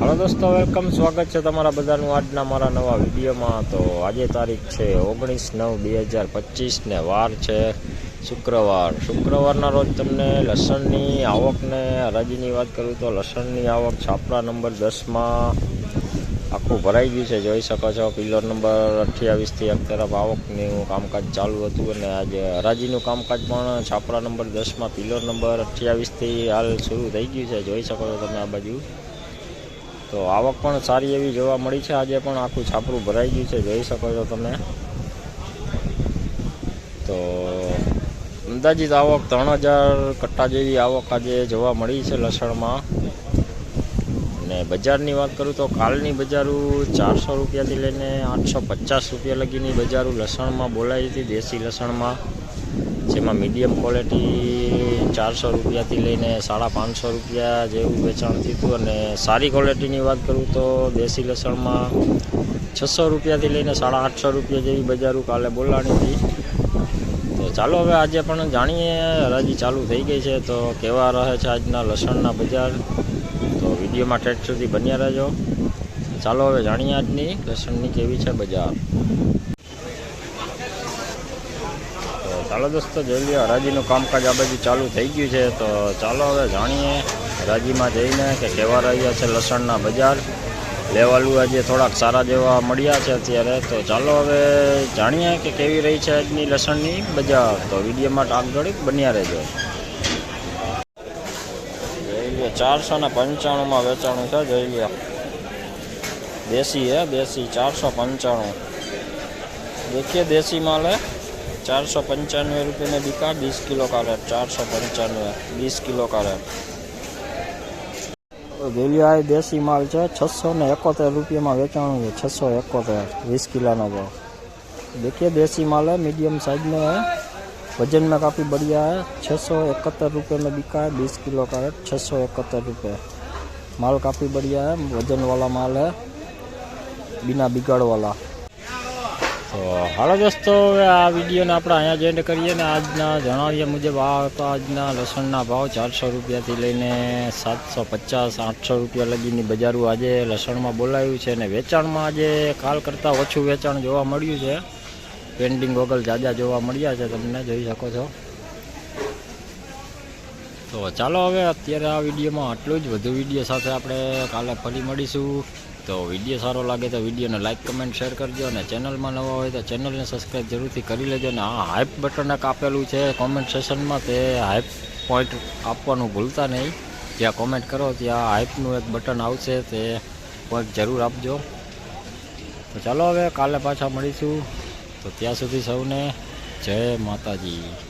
હાલો દોસ્તો વેલકમ સ્વાગત છે તમારા બધાનું આજના મારા નવા વિડીયોમાં. તો આજે તારીખ છે ઓગણીસ નવ બે હજાર પચીસને વાર છે શુક્રવાર. શુક્રવારના રોજ તમને લસણની આવકને હરાજીની વાત કરું તો લસણની આવક છાપરા નંબર દસમાં આખું ભરાઈ ગયું છે. જોઈ શકો છો પિલર નંબર અઠ્યાવીસથી એક તરફ આવકનું કામકાજ ચાલુ હતું અને આજે હરાજીનું કામકાજ પણ છાપરા નંબર દસમાં પિલર નંબર અઠ્યાવીસથી હાલ શરૂ થઈ ગયું છે. જોઈ શકો છો તમે આ બાજુ. તો આવક પણ સારી એવી જોવા મળી છે. આજે પણ આખું છાપરું ભરાઈ ગયું છે. જોઈ શકો છો તમે. તો અંદાજિત આવક ત્રણ હજાર કટ્ટા જેવી આવક આજે જોવા મળી છે લસણમાં. અને બજારની વાત કરું તો કાલની બજારું ચારસો રૂપિયાથી લઈને આઠસો પચાસ રૂપિયા લગીની બજારું લસણમાં બોલાઈ હતી. દેશી લસણમાં. જેમાં મીડિયમ ક્વોલિટી ચારસો રૂપિયાથી લઈને સાડા પાંચસો રૂપિયા જેવું વેચાણ થયું અને સારી ક્વોલિટીની વાત કરું તો દેશી લસણમાં છસો રૂપિયાથી લઈને સાડા આઠસો રૂપિયા જેવી બજારું કાલે બોલાણી હતી. તો ચાલો હવે આજે પણ જાણીએ, હરાજી ચાલુ થઈ ગઈ છે તો કેવા રહે છે આજના લસણના બજાર. તો વિડીયોમાં ઠેઠ સુધી બન્યા રહેજો. ચાલો હવે જાણીએ આજની લસણની કેવી છે બજાર. તો ચાલો દોસ્તો, જોઈ લો હરાજીનું કામકાજ આ બધું ચાલુ થઈ ગયું છે. તો ચાલો હવે જાણીએ હરાજીમાં જઈને કે કેવા રહ્યા છે લસણના બજાર. લેવાલું આજે થોડાક સારા જેવા મળ્યા છે અત્યારે. તો ચાલો હવે જાણીએ કે કેવી રહી છે આજની લસણની બજાર. તો વિડીયોમાં આગળ બન્યા રહેજો. જોઈ લો ચારસો ને પંચાણુંમાં વેચાણું છે, જોઈ લો દેશી હે, દેશી ચારસો પંચાણું. દેખીએ દેશી માલ હે. चार सौ पंचानवे रुपये में बिका बीस किलो का रेट चार सौ पंचानवे बीस किलो का रेट ગેલિયા એ દેશી માલ છે છસો ને એકોતેર રૂપિયામાં વેચાણું છે છસો એકોતેર વીસ કિલોનો ભાવ देखिए देसी माल है मीडियम साइज में है वजन में काफ़ी बढ़िया है छः सौ इकहत्तर रुपये में बिका है बीस किलो का रेट छः सौ इकहत्तर रुपये माल काफ़ी बढ़िया है वजन वाला माल है बिना बिगड़ वाला તો હાલો દોસ્તો, હવે આ વિડીયોને આપણે અહીંયા જ એન્ડ કરીએ ને આજના જણાવ્યા મુજબ આ હતા આજના લસણના ભાવ ચારસો રૂપિયાથી લઈને સાતસો પચાસ, આઠસો રૂપિયા લગીની બજારું આજે લસણમાં બોલાયું છે અને વેચાણમાં આજે કાલ કરતાં ઓછું વેચાણ જોવા મળ્યું છે. પેન્ડિંગ વગર જાજા જોવા મળ્યા છે, તમને જોઈ શકો છો. તો ચાલો હવે અત્યારે આ વિડીયોમાં આટલું જ. વધુ વીડિયો સાથે આપણે કાલે ફરી મળીશું. તો વીડિયો સારો લાગે તો વિડીયોને લાઇક કમેન્ટ, શેર કરજો અને ચેનલમાં નવા હોય તો ચેનલને સબસ્ક્રાઈબ જરૂરથી કરી લેજો અને આ હાઇપ બટન એક આપેલું છે કોમેન્ટ સેશનમાં તે હાઇપ પોઈન્ટ આપવાનું ભૂલતા નહીં. જ્યાં કોમેન્ટ કરો ત્યાં હાઇપનું એક બટન આવશે. તે પોઈન્ટ જરૂર આપજો. તો ચાલો હવે કાલે પાછા મળીશું. તો ત્યાં સુધી સૌને જય માતાજી.